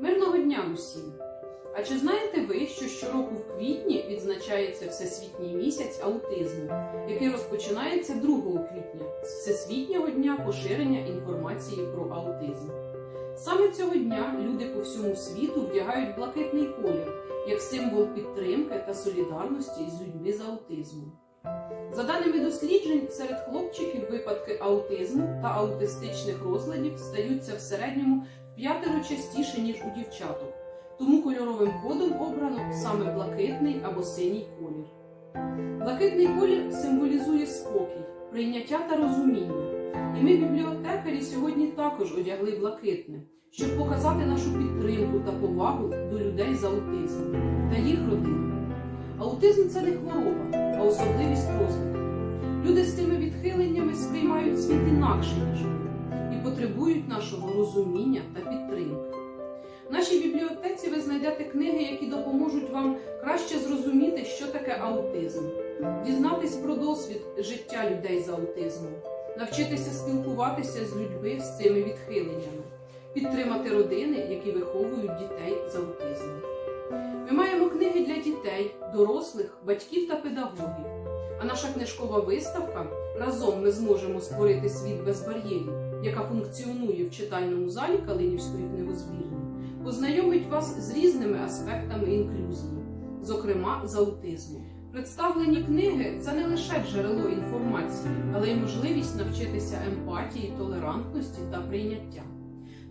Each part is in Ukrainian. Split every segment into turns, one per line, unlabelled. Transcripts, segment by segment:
Мирного дня усім! А чи знаєте ви, що щороку в квітні відзначається Всесвітній місяць аутизму, який розпочинається 2 квітня з Всесвітнього дня поширення інформації про аутизм? Саме цього дня люди по всьому світу вдягають блакитний колір як символ підтримки та солідарності з людьми з аутизмом. За даними досліджень, серед хлопчиків випадки аутизму та аутистичних розладів стаються в середньому п'ятеро частіше, ніж у дівчаток. Тому кольоровим кодом обрано саме блакитний або синій колір. Блакитний колір символізує спокій, прийняття та розуміння. І ми, бібліотекарі, сьогодні також одягли блакитне, щоб показати нашу підтримку та повагу до людей з аутизмом та їх родин. Аутизм це не хвороба, а особливість розвитку. Люди з цими відхиленнями сприймають світ інакше, ніж потребують нашого розуміння та підтримки. В нашій бібліотеці ви знайдете книги, які допоможуть вам краще зрозуміти, що таке аутизм, дізнатись про досвід життя людей з аутизмом, навчитися спілкуватися з людьми з цими відхиленнями, підтримати родини, які виховують дітей з аутизмом. Ми маємо книги для дітей, дорослих, батьків та педагогів. А наша книжкова виставка разом ми зможемо створити світ без бар'єрів, яка функціонує в читальному залі Калинівської книгозбірні, познайомить вас з різними аспектами інклюзії, зокрема з аутизмом. Представлені книги це не лише джерело інформації, але й можливість навчитися емпатії, толерантності та прийняття.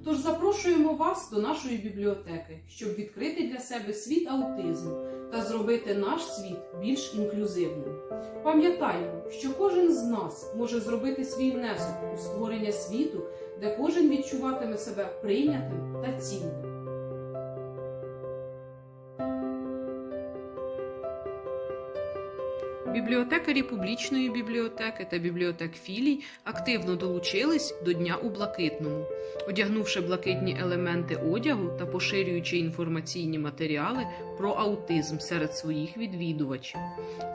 Тож запрошуємо вас до нашої бібліотеки, щоб відкрити для себе світ аутизму та зробити наш світ більш інклюзивним. Пам'ятаємо, що кожен з нас може зробити свій внесок у створення світу, де кожен відчуватиме себе прийнятим та цінним. Бібліотекарі публічної бібліотеки та бібліотек філій активно долучились до Дня у Блакитному, одягнувши блакитні елементи одягу та поширюючи інформаційні матеріали про аутизм серед своїх відвідувачів.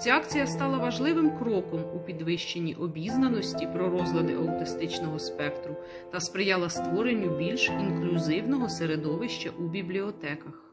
Ця акція стала важливим кроком у підвищенні обізнаності про розлади аутистичного спектру та сприяла створенню більш інклюзивного середовища у бібліотеках.